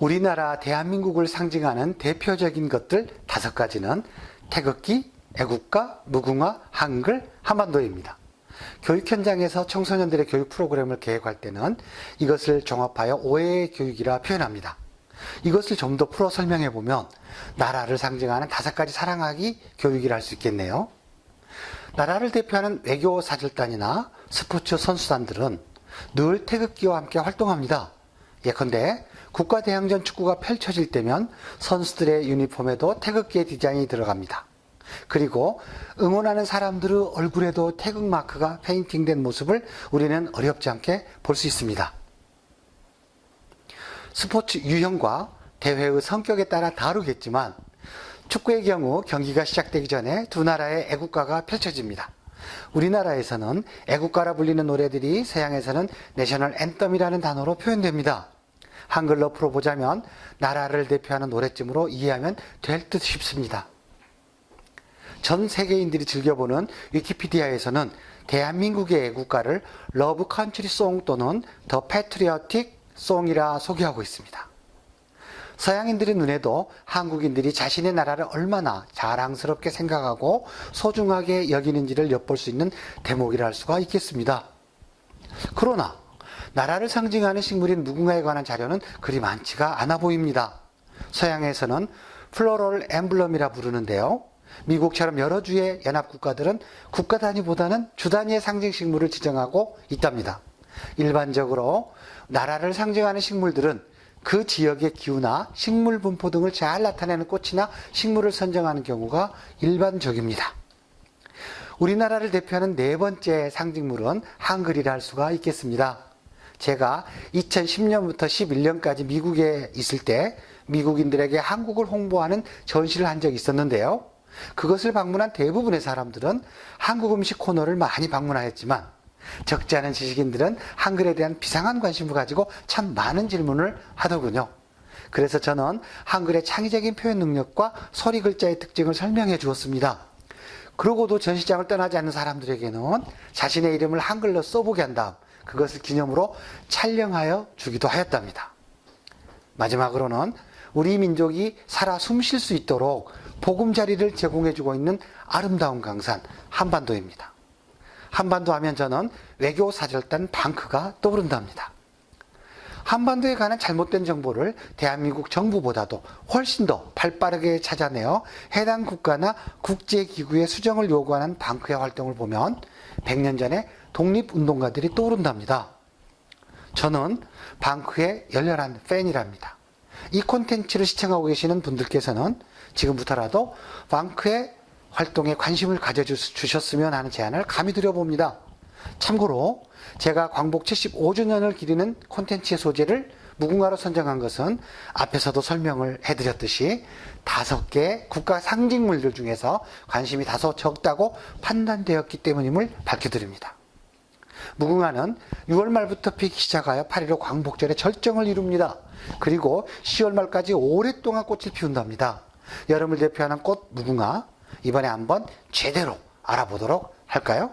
우리나라 대한민국을 상징하는 대표적인 것들 다섯 가지는 태극기, 애국가, 무궁화, 한글, 한반도입니다. 교육 현장에서 청소년들의 교육 프로그램을 계획할 때는 이것을 종합하여 오해의 교육이라 표현합니다. 이것을 좀 더 풀어 설명해 보면 나라를 상징하는 다섯 가지 사랑하기 교육이라 할 수 있겠네요. 나라를 대표하는 외교 사절단이나 스포츠 선수단들은 늘 태극기와 함께 활동합니다. 예컨대 국가대항전 축구가 펼쳐질 때면 선수들의 유니폼에도 태극기의 디자인이 들어갑니다. 그리고 응원하는 사람들의 얼굴에도 태극 마크가 페인팅된 모습을 우리는 어렵지 않게 볼 수 있습니다. 스포츠 유형과 대회의 성격에 따라 다르겠지만 축구의 경우 경기가 시작되기 전에 두 나라의 애국가가 펼쳐집니다. 우리나라에서는 애국가라 불리는 노래들이 서양에서는 내셔널 앤덤이라는 단어로 표현됩니다. 한글로 풀어보자면 나라를 대표하는 노래쯤으로 이해하면 될 듯 싶습니다. 전 세계인들이 즐겨보는 위키피디아에서는 대한민국의 애국가를 러브 컨트리 송 또는 더 패트리어틱 송이라 소개하고 있습니다. 서양인들의 눈에도 한국인들이 자신의 나라를 얼마나 자랑스럽게 생각하고 소중하게 여기는지를 엿볼 수 있는 대목이라 할 수가 있겠습니다. 그러나 나라를 상징하는 식물인 무궁화에 관한 자료는 그리 많지가 않아 보입니다. 서양에서는 플로럴 엠블럼이라 부르는데요. 미국처럼 여러 주의 연합국가들은 국가 단위보다는 주 단위의 상징 식물을 지정하고 있답니다. 일반적으로 나라를 상징하는 식물들은 그 지역의 기후나 식물 분포 등을 잘 나타내는 꽃이나 식물을 선정하는 경우가 일반적입니다. 우리나라를 대표하는 네 번째 상징물은 한글이라 할 수가 있겠습니다. 제가 2010년부터 11년까지 미국에 있을 때 미국인들에게 한국을 홍보하는 전시를 한 적이 있었는데요. 그것을 방문한 대부분의 사람들은 한국 음식 코너를 많이 방문하였지만 적지 않은 지식인들은 한글에 대한 비상한 관심을 가지고 참 많은 질문을 하더군요. 그래서 저는 한글의 창의적인 표현 능력과 소리 글자의 특징을 설명해 주었습니다. 그러고도 전시장을 떠나지 않는 사람들에게는 자신의 이름을 한글로 써보게 한 다음 그것을 기념으로 촬영하여 주기도 하였답니다. 마지막으로는 우리 민족이 살아 숨 쉴 수 있도록 보금자리를 제공해주고 있는 아름다운 강산 한반도입니다. 한반도 하면 저는 외교 사절단 방크가 떠오른답니다. 한반도에 관한 잘못된 정보를 대한민국 정부보다도 훨씬 더 발빠르게 찾아내어 해당 국가나 국제기구의 수정을 요구하는 방크의 활동을 보면 100년 전에 독립운동가들이 떠오른답니다. 저는 방크의 열렬한 팬이랍니다. 이 콘텐츠를 시청하고 계시는 분들께서는 지금부터라도 방크의 활동에 관심을 가져주셨으면 하는 제안을 감히 드려봅니다. 참고로 제가 광복 75주년을 기리는 콘텐츠의 소재를 무궁화로 선정한 것은 앞에서도 설명을 해드렸듯이 다섯 개 국가 상징물들 중에서 관심이 다소 적다고 판단되었기 때문임을 밝혀드립니다. 무궁화는 6월 말부터 피기 시작하여 8.15 광복절에 절정을 이룹니다. 그리고 10월 말까지 오랫동안 꽃을 피운답니다. 여름을 대표하는 꽃 무궁화 이번에 한번 제대로 알아보도록 할까요?